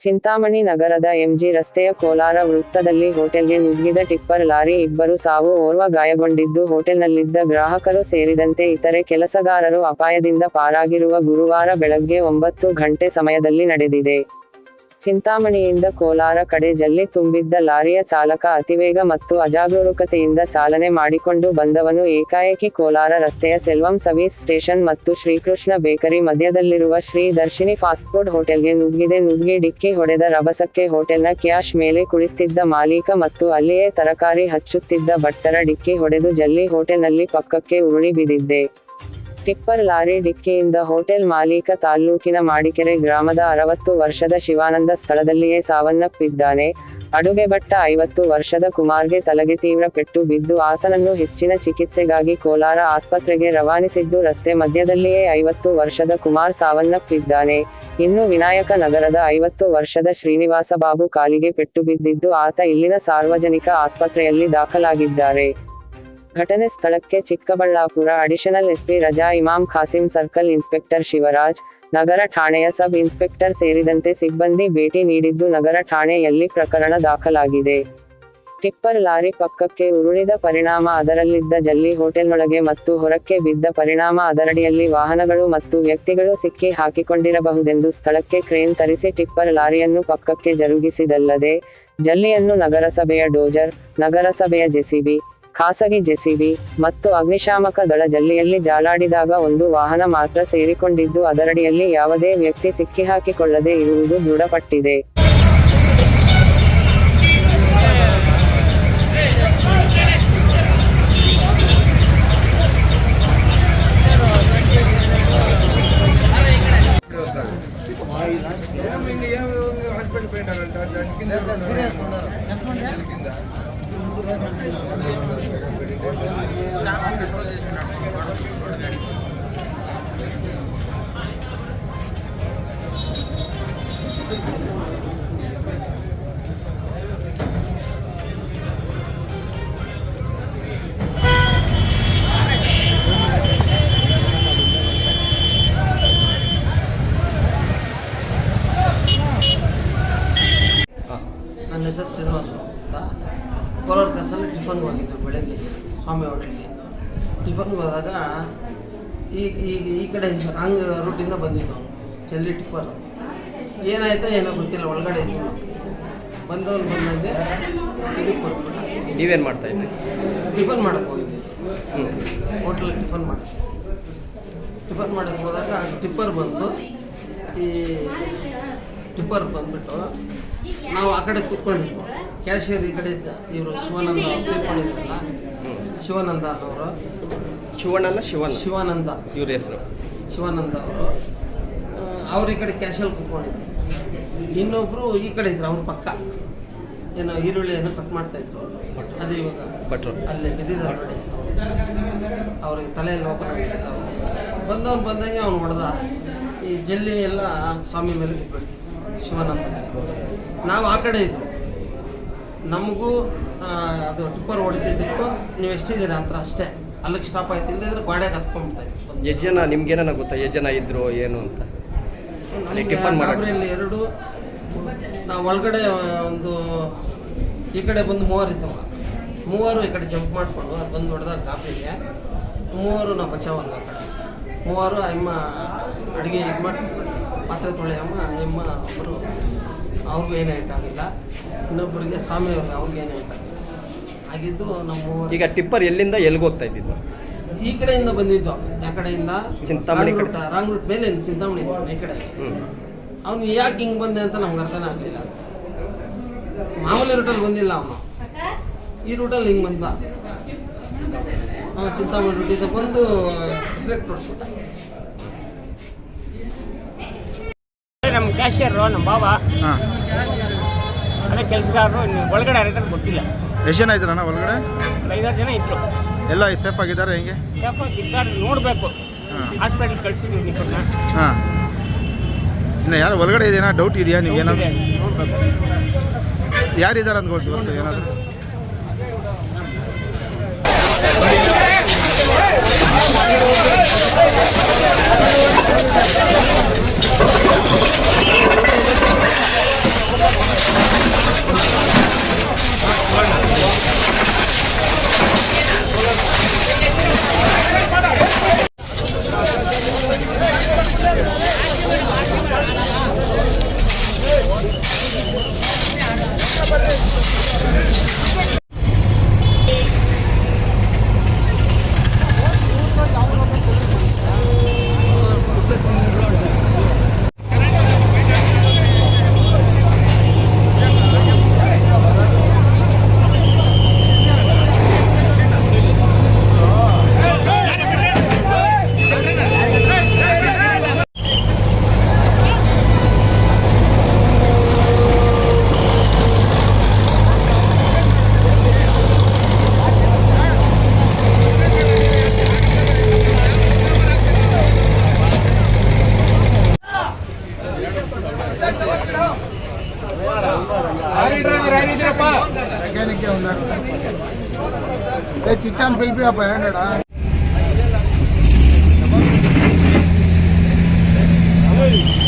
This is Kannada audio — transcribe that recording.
ಚಿಂತಾಮಣಿ ನಗರದ ಎಂಜಿ ರಸ್ತೆಯ ಕೋಲಾರ ವೃತ್ತದಲ್ಲಿ ಹೋಟೆಲ್ಗೆ ನುಗ್ಗಿದ ಟಿಪ್ಪರ್ ಲಾರಿ ಇಬ್ಬರು ಸಾವು ಓರ್ವ ಗಾಯಗೊಂಡಿದ್ದು ಹೋಟೆಲ್ನಲ್ಲಿದ್ದ ಗ್ರಾಹಕರು ಸೇರಿದಂತೆ ಇತರೆ ಕೆಲಸಗಾರರು ಅಪಾಯದಿಂದ ಪಾರಾಗಿರುವ ಗುರುವಾರ ಬೆಳಗ್ಗೆ ಒಂಬತ್ತು ಗಂಟೆ ಸಮಯದಲ್ಲಿ ನಡೆದಿದೆ. ಚಿಂತಾಮಣಿಯಿಂದ ಕೋಲಾರ ಕಡೆ ಜಲ್ಲಿ ತುಂಬಿದ್ದ ಲಾರಿಯ ಚಾಲಕ ಅತಿವೇಗ ಮತ್ತು ಅಜಾಗರೂಕತೆಯಿಂದ ಚಾಲನೆ ಮಾಡಿಕೊಂಡು ಬಂದವನು ಏಕಾಏಕಿ ಕೋಲಾರ ರಸ್ತೆಯ ಸೆಲ್ವಂ ಸರ್ವಿಸ್ ಸ್ಟೇಷನ್ ಮತ್ತು ಶ್ರೀಕೃಷ್ಣ ಬೇಕರಿ ಮಧ್ಯದಲ್ಲಿರುವ ಶ್ರೀ ದರ್ಶಿನಿ ಫಾಸ್ಟ್ ಫುಡ್ ಹೋಟೆಲ್ಗೆ ನುಗ್ಗಿದೆ. ನುಗ್ಗಿ ಡಿಕ್ಕಿ ಹೊಡೆದ ರಭಸಕ್ಕೆ ಹೋಟೆಲ್ನ ಕ್ಯಾಶ್ ಮೇಲೆ ಕುಳಿತಿದ್ದ ಮಾಲೀಕ ಮತ್ತು ಅಲ್ಲಿಯೇ ತರಕಾರಿ ಹಚ್ಚುತ್ತಿದ್ದ ಭಟ್ಟರ ಡಿಕ್ಕಿ ಹೊಡೆದು ಜಲ್ಲಿ ಹೋಟೆಲ್ನಲ್ಲಿ ಪಕ್ಕಕ್ಕೆ ಉರುಳಿ ಬಿದ್ದಿದೆ ಟಿಪ್ಪರ್ ಲಾರಿ ಡಿಕ್ಕಿಯಿಂದ ಹೋಟೆಲ್ ಮಾಲೀಕ ತಾಲ್ಲೂಕಿನ ಮಾಡಿಕೆರೆ ಗ್ರಾಮದ ಅರವತ್ತು ವರ್ಷದ ಶಿವಾನಂದ ಸ್ಥಳದಲ್ಲಿಯೇ ಸಾವನ್ನಪ್ಪಿದ್ದಾನೆ. ಅಡುಗೆ ಭಟ್ಟ ಐವತ್ತು ವರ್ಷದ ಕುಮಾರ್ಗೆ ತಲೆಗೆ ತೀವ್ರ ಪೆಟ್ಟು ಬಿದ್ದು ಆತನನ್ನು ಹೆಚ್ಚಿನ ಚಿಕಿತ್ಸೆಗಾಗಿ ಕೋಲಾರ ಆಸ್ಪತ್ರೆಗೆ ರವಾನಿಸಿದ್ದು ರಸ್ತೆ ಮಧ್ಯದಲ್ಲಿಯೇ ಐವತ್ತು ವರ್ಷದ ಕುಮಾರ್ ಸಾವನ್ನಪ್ಪಿದ್ದಾನೆ. ಇನ್ನು ವಿನಾಯಕ ನಗರದ ಐವತ್ತು ವರ್ಷದ ಶ್ರೀನಿವಾಸ ಬಾಬು ಕಾಲಿಗೆ ಪೆಟ್ಟು ಬಿದ್ದಿದ್ದು ಆತ ಇಲ್ಲಿನ ಸಾರ್ವಜನಿಕ ಆಸ್ಪತ್ರೆಯಲ್ಲಿ ದಾಖಲಾಗಿದ್ದಾರೆ. ಘಟನೆ ಸ್ಥಳಕ್ಕೆ Chikkaballapur, additional SP Raza Imam Khasim circle inspector Shivaraj, ನಗರ ಠಾಣೆಯ ಸಬ್ ಇನ್ಸ್ಪೆಕ್ಟರ್ ಸೇರಿದಂತೆ ಸಿಬ್ಬಂದಿ ಭೇಟಿ ನೀಡಿದ್ದು ನಗರ ಠಾಣೆಯಲ್ಲಿ ಪ್ರಕರಣ ದಾಖಲಾಗಿದೆ. ಟಿಪ್ಪರ್ ಲಾರಿ ಪಕ್ಕಕ್ಕೆ ಉರುಳಿದ ಪರಿಣಾಮ ಅದರಲ್ಲಿದ್ದ ಜಲ್ಲಿ ಹೋಟೆಲ್ನೊಳಗೆ ಮತ್ತು ಹೊರಕ್ಕೆ ಬಿದ್ದ ಪರಿಣಾಮ ಅದರಡಿಯಲ್ಲಿ ವಾಹನಗಳು ಮತ್ತು ವ್ಯಕ್ತಿಗಳು ಸಿಕ್ಕಿ ಹಾಕಿಕೊಂಡಿರಬಹುದೆಂದು ಸ್ಥಳಕ್ಕೆ ಕ್ರೇನ್ ತರಿಸಿ ಟಿಪ್ಪರ್ ಲಾರಿಯನ್ನು ಪಕ್ಕಕ್ಕೆ ಜರುಗಿಸಿದಲ್ಲದೆ, ಜಲ್ಲಿಯನ್ನು ನಗರಸಭೆಯ ಡೋಜರ್, ನಗರಸಭೆಯ ಜೆಸಿಬಿ ಖಾಸಗಿ ಜೆಸಿಬಿ ಮತ್ತು ಅಗ್ನಿಶಾಮಕ ದಳ ಜಲ್ಲಿಯಲ್ಲಿ ಜಾಲಾಡಿದಾಗ ಒಂದು ವಾಹನ ಮಾತ್ರ ಸೇರಿಕೊಂಡಿದ್ದು, ಅದರಡಿಯಲ್ಲಿ ಯಾವುದೇ ವ್ಯಕ್ತಿ ಸಿಕ್ಕಿಹಾಕಿಕೊಳ್ಳದೆ ಇರುವುದು ದೃಢಪಟ್ಟಿದೆ. ಹೋಗಿದ್ದು ಬೆಳಗ್ಗೆ ಸ್ವಾಮಿ ಹೋಟೆಲ್ಗೆ ಟಿಫನ್ಗೆ ಹೋದಾಗ ಈ ಈಗ ಈ ಕಡೆ ರಾಂಗ್ ರೂಟಿಂದ ಬಂದಿದ್ದು ಚೆಲ್ಲಿ ಟಿಪ್ಪರ್. ಏನಾಯ್ತೋ ಏನೋ ಗೊತ್ತಿಲ್ಲ ಒಳಗಡೆ ಇದ್ದು ಬಂದವ್ರು ಬಂದಂಗೆ ಇದಕ್ಕೆ ಕೊಟ್ಬಿಟ್ಟ. ನೀವೇನು ಮಾಡ್ತಾ ಇದ್ರಿ? ಟಿಫನ್ ಮಾಡಕ್ಕೆ ಹೋಗಿದ್ವಿ ಹೋಟ್ಲಲ್ಲಿ ಟಿಫನ್ ಮಾಡಿ. ಟಿಫನ್ ಮಾಡಕ್ಕೆ ಹೋದಾಗ ಟಿಪ್ಪರ್ ಬಂದು ಈ ಟಿಪ್ಪರ್ ಬಂದ್ಬಿಟ್ಟು ನಾವು ಆ ಕಡೆ ಕೂತ್ಕೊಂಡಿದ್ವು. ಕ್ಯಾಶಿಯರ್ ಈ ಕಡೆ ಇದ್ದ ಇವರು ಶಿವಾನಂದ ಅವ್ರು ಶಿವಾನಂದ ಅನ್ನೋರು. ಶಿವಣ್ಣಲ್ಲ ಶಿವಣ್ಣ. ಶಿವಾನಂದ. ಇವ್ರ ಹೆಸರು. ಶಿವಾನಂದ ಅವರು. ಅವ್ರ ಈ ಕಡೆ ಕ್ಯಾಶಲ್ಲಿ ಕೂತ್ಕೊಂಡಿದ್ರು. ಇನ್ನೊಬ್ರು ಈ ಕಡೆ ಇದ್ರು ಅವ್ರ ಪಕ್ಕ. ಏನೋ ಈರುಳ್ಳಿ ಏನೋ ಕಟ್ ಮಾಡ್ತಾ ಇದ್ರು. ಅದು ಇವಾಗ ಭಟ್ರು ಅಲ್ಲೇ ಬಿದ್ದಿದ್ದಾರೆ ನೋಡಿ. ಅವ್ರಿಗೆ ತಲೆಯಲ್ಲಿ ಓಪನ್ ಆಗ್ತಿಲ್ಲ ಬಂದವ್ರು ಬಂದಂಗೆ ಅವ್ನು ಹೊಡೆದ. ಈ ಜಲ್ಲಿ ಎಲ್ಲ ಸ್ವಾಮಿ ಮೇಲೆ ಬಿಟ್ಬಿಡ್ತು ಶಿವಾನಂದ ಮೇಲೆ. ನಾವು ಆ ಕಡೆ ಇದ್ವು. ನಮಗೂ ಅದು ಟಿಪ್ಪರ್ ಹೊಡೆದಿದ್ದಕ್ಕೂ ನೀವು ಎಷ್ಟಿದ್ದೀರಾ ಅಂತ ಅಷ್ಟೇ. ಅಲ್ಲಿಗೆ ಸ್ಟಾಪ್ ಆಯ್ತು. ಇಲ್ಲದಿದ್ರೆ ಗೋಡೆಗೆ ಹತ್ಕೊಂಡ್ಬಿಡ್ತಾ ಇತ್ತು ಎಷ್ಟು ಜನ ನಿಮ್ಗೇನ ಗೊತ್ತಾ? ಎಷ್ಟು ಜನ ಇದ್ರು ಏನು ಅಂತ? ಅಲ್ಲಿ ಗಾಬರಿಯಲ್ಲಿ ಎರಡು ನಾವು ಒಳಗಡೆ ಒಂದು ಈ ಕಡೆ ಬಂದು ಮೂವರು ಇದ್ದವ. ಮೂವರು ಈ ಕಡೆ ಜಂಪ್ ಮಾಡಿಕೊಂಡು ಅದು ಬಂದು ಹೊಡೆದಾಗ ಗಾಬರಿಗೆ ಮೂವರು ನಾವು ಬಚಾವಲ್ಲ ಆ ಕಡೆ? ಮೂವರು ಅಮ್ಮ ಅಡುಗೆ ಇದು ಮಾಡಿ ಪಾತ್ರೆ ತೊಳೆಯಮ್ಮ ಅಮ್ಮ ಒಬ್ಬರು ಅವ್ರಿಗೂ ಏನೂ ಆಗಿಲ್ಲ ಇನ್ನೊಬ್ಬರಿಗೆ ಸ್ವಾಮಿ ಅವ್ರಿಗೆ ಅವ್ರಿಗೆ ಏನೂ ಆಗಿಲ್ಲ ಆಗಿದ್ದು ನಮ್ಮ ಈಗ ಟಿಪ್ಪರ್ ಎಲ್ಲಿಂದ ಎಲ್ಲಿಗೆ ಹೋಗ್ತಾ ಇದ್ದಿದ್ದು? ಈ ಕಡೆಯಿಂದ ಬಂದಿದ್ದು ಯಾವ ಕಡೆಯಿಂದ ಚಿಂತಾಮಣಿ. ರಾಂಗ್ ರೂಟ್ ಮೇಲೆ ಚಿಂತಾಮಣಿ ಈ ಕಡೆ. ಅವನು ಯಾಕೆ ಹಿಂಗೆ ಬಂದೆ ಅಂತ ನಮ್ಗೆ ಅರ್ಥನೇ ಆಗಲಿಲ್ಲ. ಮಾಮೂಲಿ ರೂಟಲ್ಲಿ ಬಂದಿಲ್ಲ ಅವನು. ಈ ರೂಟಲ್ಲಿ ಹಿಂಗೆ ಬಂದ ಚಿಂತಾಮಣಿ ರೂಟಿಂದ ಬಂದು ಸೆಲೆಕ್ಟ್ ಹೊಡ್ಸ್ಬಿಟ್ಟ ನಮ್ಮ ಕ್ಯಾಶಿಯರು ನಮ್ಮ ಬಾಬಾ ಹಾಂ. ಅದೇ ಕೆಲಸಗಾರರು ಒಳಗಡೆ ಯಾರಿದ್ದಾರೆ ಗೊತ್ತಿಲ್ಲ. ಎಷ್ಟು ಜನ ಇದ್ರಣ್ಣ ಒಳಗಡೆ? ಒಂದು ಐದಾರು ಜನ ಇದ್ರು. ಎಲ್ಲ ಸೇಫ್ ಆಗಿದ್ದಾರೆ ಹೆಂಗೆ? ಸೇಫಾಗಿ ಇದ್ದಾರೆ ನೋಡಬೇಕು. ಹಾಂ. ಹಾಸ್ಪಿಟಲ್ ಕಳಿಸಿದ್ವಿ ನಿಮ್ಮನ್ನ ಹಾಂ. ಇನ್ನ ಯಾರು ಒಳಗಡೆ ಇದೆಯಾ? ಡೌಟ್ ಇದೆಯಾ ನೀವು ಏನಾದ್ರು? ನೋಡಬೇಕು. ಯಾರಿದ್ದಾರೆ ಅಂತ ಗೊತ್ತು ಗೊತ್ತು ಏನಾದರೂ? మెకానిక్ ఉన్నారు. చిచ్చాం పిలిపి ఫైవ్ హండ్రెడా Thank